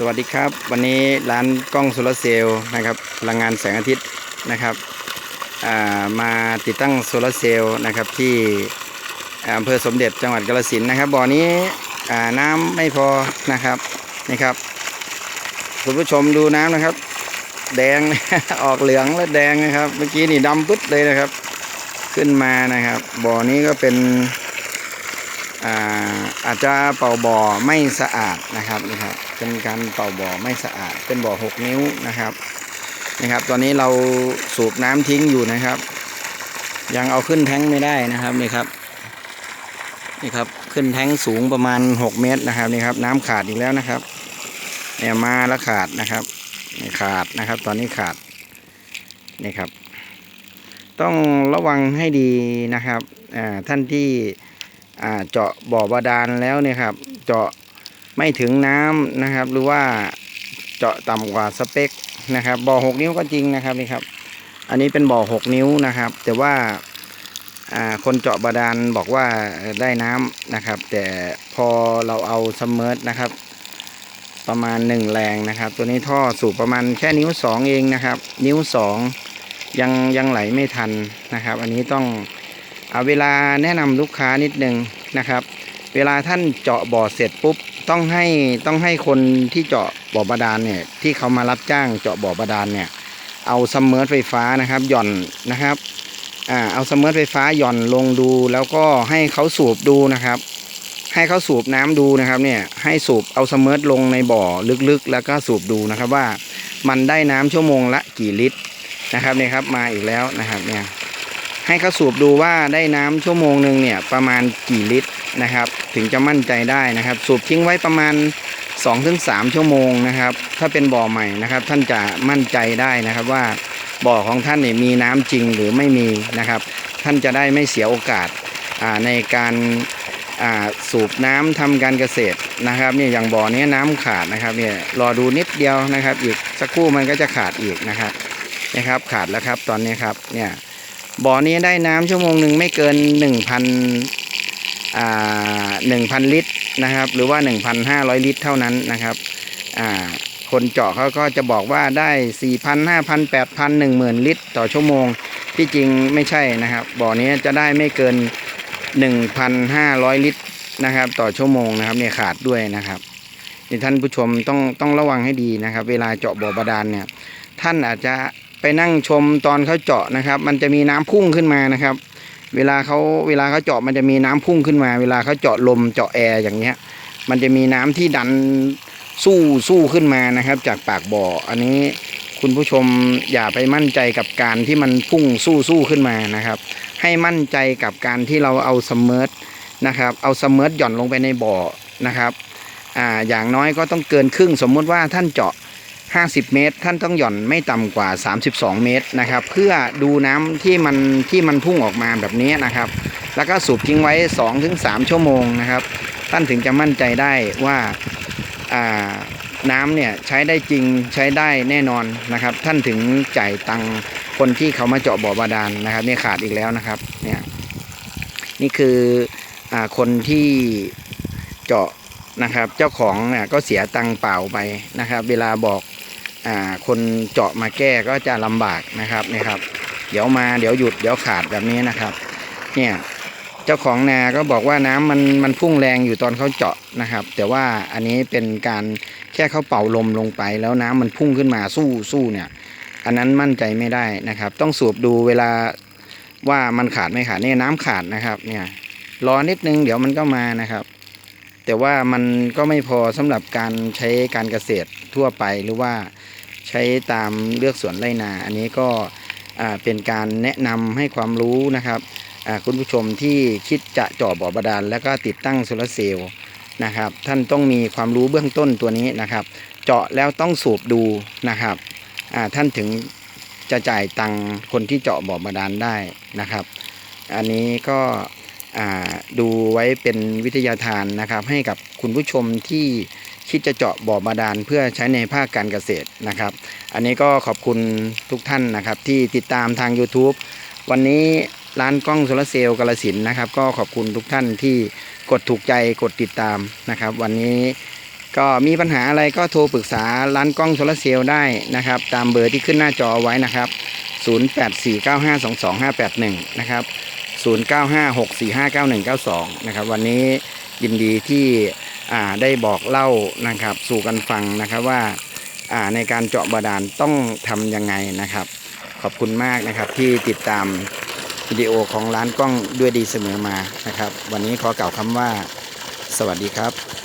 สวัสดีครับ วันนี้ร้านกล้องโซลาร์เซลล์นะครับพลังงานแสงอาทิตย์นะครับามาติดตั้งโซลาร์เซลล์นะครับที่อำเภอสมเด็จจังหวัดกาฬสินธุ์นะครับบ่อนี้น้ำไม่พอนะครับนี่ครับคุณผู้ชมดูน้ำนะครับ แดงออกเหลืองและแดงนะครับ เมื่อกี้นี่ดำปึ๊ดเลยนะครับ ขึ้นมานะครับ บ่อนี้ก็เป็น อาอาจจะเป่าบ่อไม่สะอาดนะครับนี่ครับเป็นการเป่าบ่อไม่สะอาด เป็นบ่อหกนิ้วนะครับนะครับ ตอนนี้เราสูบน้ำทิ้งอยู่นะครับ ยังเอาขึ้นแท้งไม่ได้นะครับนี่ครับนี่ครับขึ้นแท้งสูงประมาณ 6 เมตรนะครับนี่ครับ น้ำขาดอีกแล้วนะครับเนี่ยมาแล้วขาดนะครับขาดนะครับ ตอนนี้ขาดนี่ครับ ต้องระวังให้ดีนะครับท่านที่ อ่าเจาะบ่อบาดาลแล้วเนี่ยครับ เจาะไม่ถึงน้ำนะครับ หรือว่าเจาะต่ำกว่าสเปคนะครับ บ่อหกนิ้วก็จริงนะครับนี่ครับ อันนี้เป็นบ่อหกนิ้วนะครับ แต่ว่าอ่าคนเจาะบาดาลบอกว่าได้น้ำนะครับ แต่พอเราเอาซัมเมอร์นะครับ ประมาณหนึ่งแรงนะครับ ตัวนี้ท่อสูบประมาณแค่นิ้วสองเองนะครับ นิ้วสองยังยังไหลไม่ทันนะครับ อันนี้ต้อง เอาเวลาแนะนำลูกค้านิดนึงนะครับ เวลาท่านเจาะบ่อเสร็จปุ๊บต้องให้ต้องให้คนที่เจาะบ่อบาดาลเนี่ยที่เขามารับจ้างเจาะบ่อบาดาลเนี่ยเอาซัมเมอร์ไฟฟ้านะครับหย่อนนะครับอ่าเอาซัมเมอร์ไฟฟ้าหย่อนลงดู แล้วก็ให้เขาสูบดูนะครับ ให้เขาสูบน้ำดูนะครับเนี่ยให้สูบเอาซัมเมอร์ลงในบ่อลึกๆ แล้วก็สูบดูนะครับว่ามันได้น้ำชั่วโมงละกี่ลิตรนะครับเนี่ยครับมาอีกแล้วนะครับเนี่ย ให้เขาสูบดูว่าได้น้ำชั่วโมงหนึ่งเนี่ยประมาณกี่ลิตรนะครับ ถึงจะมั่นใจได้นะครับ สูบทิ้งไว้ประมาณ 2-3 ชั่วโมงนะครับ ถ้าเป็นบ่อใหม่นะครับ ท่านจะมั่นใจได้นะครับว่าบ่อของท่านเนี่ยมีน้ำจริงหรือไม่มีนะครับ ท่านจะได้ไม่เสียโอกาสาในการาสูบน้ำทำการเกษตรนะครับเนี่ยอย่างบ่อนี้น้ำขาดนะครับเนี่ยรอดูนิดเดียวนะครับ อีกสักครู่มันก็จะขาดอีกนะครับนะครับขาดแล้วครับตอนนี้ครับเนี่ย บ่อนี้ได้น้ำชั่วโมงหนึ่งไม่เกิน1,000อ่า1,000ลิตรนะครับ หรือว่า1,500ลิตรเท่านั้นนะครับอ่าคนเจาะเขาก็จะบอกว่าได้4,000 5,000 8,000 10,000ลิตรต่อชั่วโมง ที่จริงไม่ใช่นะครับ บ่อนี้จะได้ไม่เกิน1,500ลิตรนะครับ ต่อชั่วโมงนะครับเนี่ยขาดด้วยนะครับท่านผู้ชมต้องต้องระวังให้ดีนะครับ เวลาเจาะบ่อบาดาลเนี่ยท่านอาจจะ ไปนั่งชมตอนเขาเจาะนะครับ มันจะมีน้ำพุ่งขึ้นมานะครับ เวลาเขาเวลาเขาเจาะมันจะมีน้ำพุ่งขึ้นมา เวลาเขาเจาะลมเจาะแอร์อย่างเงี้ย มันจะมีน้ำที่ดันสู้สู้ขึ้นมานะครับ จากปากบ่อ อันนี้คุณผู้ชมอย่าไปมั่นใจกับการที่มันพุ่งสู้สู้ขึ้นมานะครับ ให้มั่นใจกับการที่เราเอาสมเมอร์นะครับ เอาสมเมอร์หย่อนลงไปในบ่อนะครับ อ่าอย่างน้อยก็ต้องเกินครึ่งสมมุติว่าท่านเจาะ 50 เมตร ท่านต้องหย่อนไม่ต่ำกว่า 32 เมตรนะครับ เพื่อดูน้ำที่มันที่มันพุ่งออกมาแบบนี้นะครับ แล้วก็สูบทิ้งไว้ 2-3 ชั่วโมงนะครับ ท่านถึงจะมั่นใจได้ว่าน้ำเนี่ยใช้ได้จริงใช้ได้แน่นอนนะครับ ท่านถึงจ่ายตังคนที่เขามาเจาะบ่อบาดาลนะครับเนี่ยขาดอีกแล้วนะครับเนี่ยนี่คืออคนที่เจาะนะครับ เจ้าของเนี่ยก็เสียตังเปล่าไปนะครับ เวลาบอก คนเจาะมาแก้ก็จะลำบากนะครับนี่ครับ เดี๋ยวมาเดี๋ยวหยุดเดี๋ยวขาดแบบนี้นะครับ เนี่ยเจ้าของนาก็บอกว่าน้ำมันมันพุ่งแรงอยู่ตอนเขาเจาะนะครับ แต่ว่าอันนี้เป็นการแค่เขาเป่าลมลงไป แล้วน้ำมันพุ่งขึ้นมาสู้สู้เนี่ย อันนั้นมั่นใจไม่ได้นะครับ ต้องสูบดูเวลาว่ามันขาดไม่ขาดเนี่ยน้ำขาดนะครับ เนี่ยรอนิดนึงเดี๋ยวมันก็มานะครับ แต่ว่ามันก็ไม่พอสำหรับการใช้การเกษตร ทั่วไปหรือว่าใช้ตามเลือกสวนไรนา อันนี้ก็เป็นการแนะนำให้ความรู้นะครับคุณผู้ชมที่คิดจะเจาะบ่อบาดาลแล้วก็ติดตั้งโซลาร์เซลล์นะครับท่านต้องมีความรู้เบื้องต้นตัวนี้นะครับ เจาะแล้วต้องสูบดูนะครับท่านถึงจะจ่ายตังคนที่เจาะบ่อบาดาลได้นะครับ อันนี้ก็ดูไว้เป็นวิทยาทานนะครับ ให้กับคุณผู้ชมที่ คิดจะเจาะบ่อบาดาลเพื่อใช้ในภาคการเกษตรนะครับ อันนี้ก็ขอบคุณทุกท่านนะครับ ที่ติดตามทาง YouTube วันนี้ร้านกล้องโซลาร์เซลล์กาลสินนะครับ ก็ขอบคุณทุกท่านที่กดถูกใจกดติดตามนะครับ วันนี้ก็มีปัญหาอะไรก็โทรปรึกษาร้านกล้องโซลาร์เซลล์ได้นะครับ ตามเบอร์ที่ขึ้นหน้าจอไว้นะครับ 0849522581 นะครับ 0956459192 นะครับ วันนี้ยินดีที่ ได้บอกเล่านะครับ สู่กันฟังนะครับว่าในการเจาะบาดาลต้องทำยังไงนะครับ ขอบคุณมากนะครับที่ติดตามวิดีโอของร้านกล้องด้วยดีเสมอมานะครับ วันนี้ขอกล่าวคำว่า สวัสดีครับ